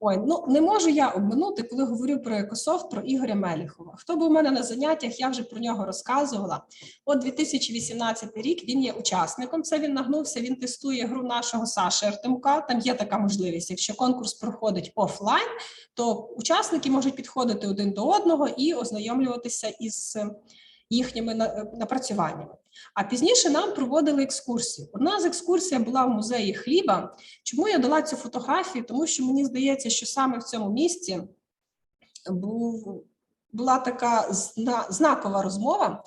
Ой, ну не можу я обминути, коли говорю про Екософт, про Ігоря Меліхова. Хто був у мене на заняттях, я вже про нього розказувала. От 2018 рік він є учасником. Це він нагнувся. Він тестує гру нашого Саші Артемка. Там є така можливість. Якщо конкурс проходить офлайн, то учасники можуть підходити один до одного і ознайомлюватися із їхніми е, напрацюваннями. А пізніше нам проводили екскурсії. Одна з екскурсій була в музеї хліба. Чому я дала цю фотографію? Тому що мені здається, що саме в цьому місці був, була така зна, знакова розмова.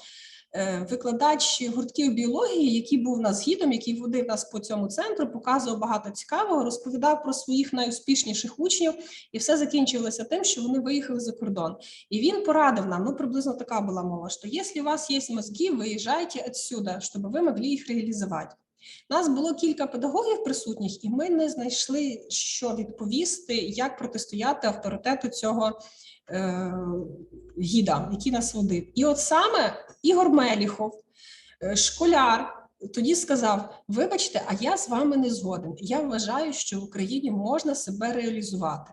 Е, Викладач гуртків біології, який був нас гідом, який водив нас по цьому центру, показував багато цікавого, розповідав про своїх найуспішніших учнів, і все закінчилося тим, що вони виїхали за кордон. І він порадив нам, ну приблизно така була мова, що якщо у вас є мозги, виїжджайте відсюди, щоб ви могли їх реалізувати. Нас було кілька педагогів присутніх, і ми не знайшли, що відповісти, як протистояти авторитету цього е, гіда, який нас водив. І от саме Ігор Меліхов, е, школяр, тоді сказав: Вибачте, а я з вами не згоден. Я вважаю, що в Україні можна себе реалізувати.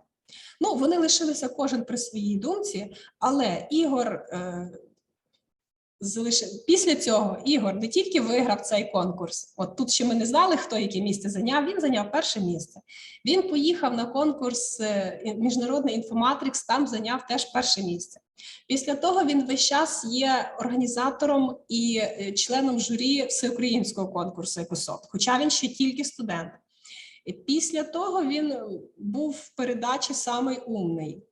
Ну, вони лишилися кожен при своїй думці, але Ігор е, залишив після цього Ігор не тільки виграв цей конкурс. От тут ще ми не знали, хто яке місце зайняв. Він зайняв перше місце. Він поїхав на конкурс е, міжнародний інформатрикс, там зайняв теж перше місце. Після того він весь час є організатором і е, членом журі всеукраїнського конкурсу «Екософт», хоча він ще тільки студент. І після того він був в передачі Самий умний.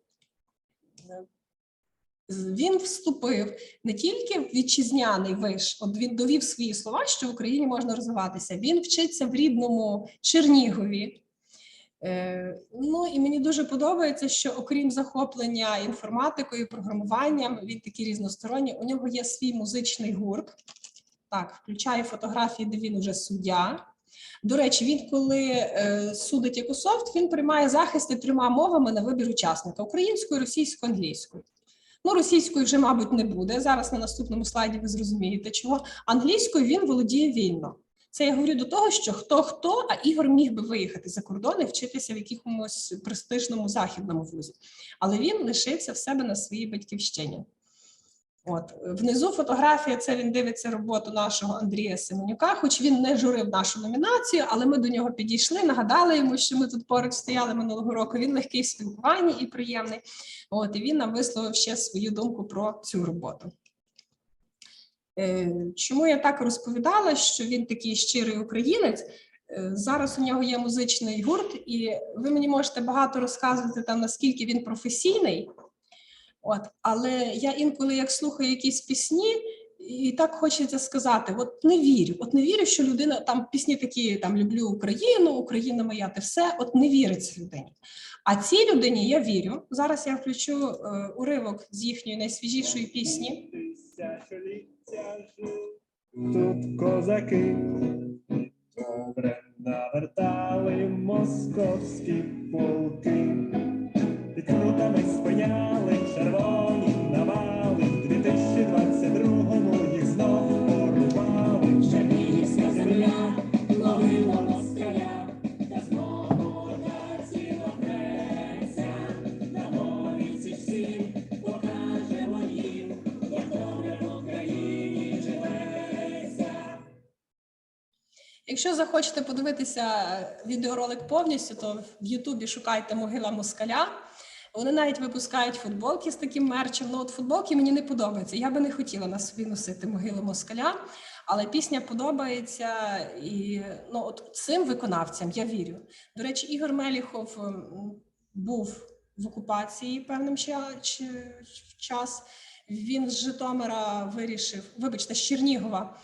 Він вступив не тільки в вітчизняний виш, от він довів свої слова, що в Україні можна розвиватися. Він вчиться в рідному Чернігові. Е, Ну і мені дуже подобається, що окрім захоплення інформатикою, програмуванням, він такий різносторонній. У нього є свій музичний гурт. Так, включає фотографії, де він уже суддя. До речі, він коли е, судить Екософт, він приймає захисти трьома мовами на вибір учасника: українською, російською, англійською. Ну, російською вже, мабуть, не буде. Зараз на наступному слайді ви зрозумієте, чого. Англійською він володіє вільно. Це я говорю до того, що хто хто, а Ігор міг би виїхати за кордон і вчитися в якомусь престижному західному вузі. Але він лишився в себе на своїй батьківщині. От внизу фотографія. Це він дивиться роботу нашого Андрія Семенюка. Хоч він не журив нашу номінацію, але ми до нього підійшли, нагадали йому, що ми тут поруч стояли минулого року. Він легкий в спілкуванні і приємний. От і він нам висловив ще свою думку про цю роботу. Е, Чому я так розповідала, що він такий щирий українець? Е, Зараз у нього є музичний гурт, і ви мені можете багато розказувати там, наскільки він професійний. От, але я інколи як слухаю якісь пісні, і так хочеться сказати: от не вірю, от не вірю, що людина там пісні такі там люблю Україну, Україна моя, те все. От не віриться людині. А цій людині я вірю. Зараз я включу е, уривок з їхньої найсвіжішої пісні. Тут козаки, добре навертали московські полки, під крутами спиняли Якщо захочете подивитися відеоролик повністю, то в Ютубі шукайте могила москаля. Вони навіть випускають футболки з таким мерчем. Ну, от футболки мені не подобаються. Я би не хотіла на собі носити могилу москаля, але пісня подобається і ну, от цим виконавцям я вірю. До речі, Ігор Меліхов був в окупації певним час. Він з Житомира вирішив, вибачте, з Чернігова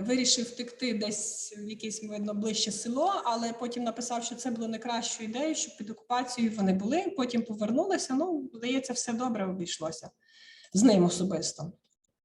вирішив втекти десь в якесь видно ближче село, але потім написав, що це було не кращою ідеєю, щоб під окупацією вони були. Потім повернулися. Ну, здається, все добре обійшлося з ним особисто.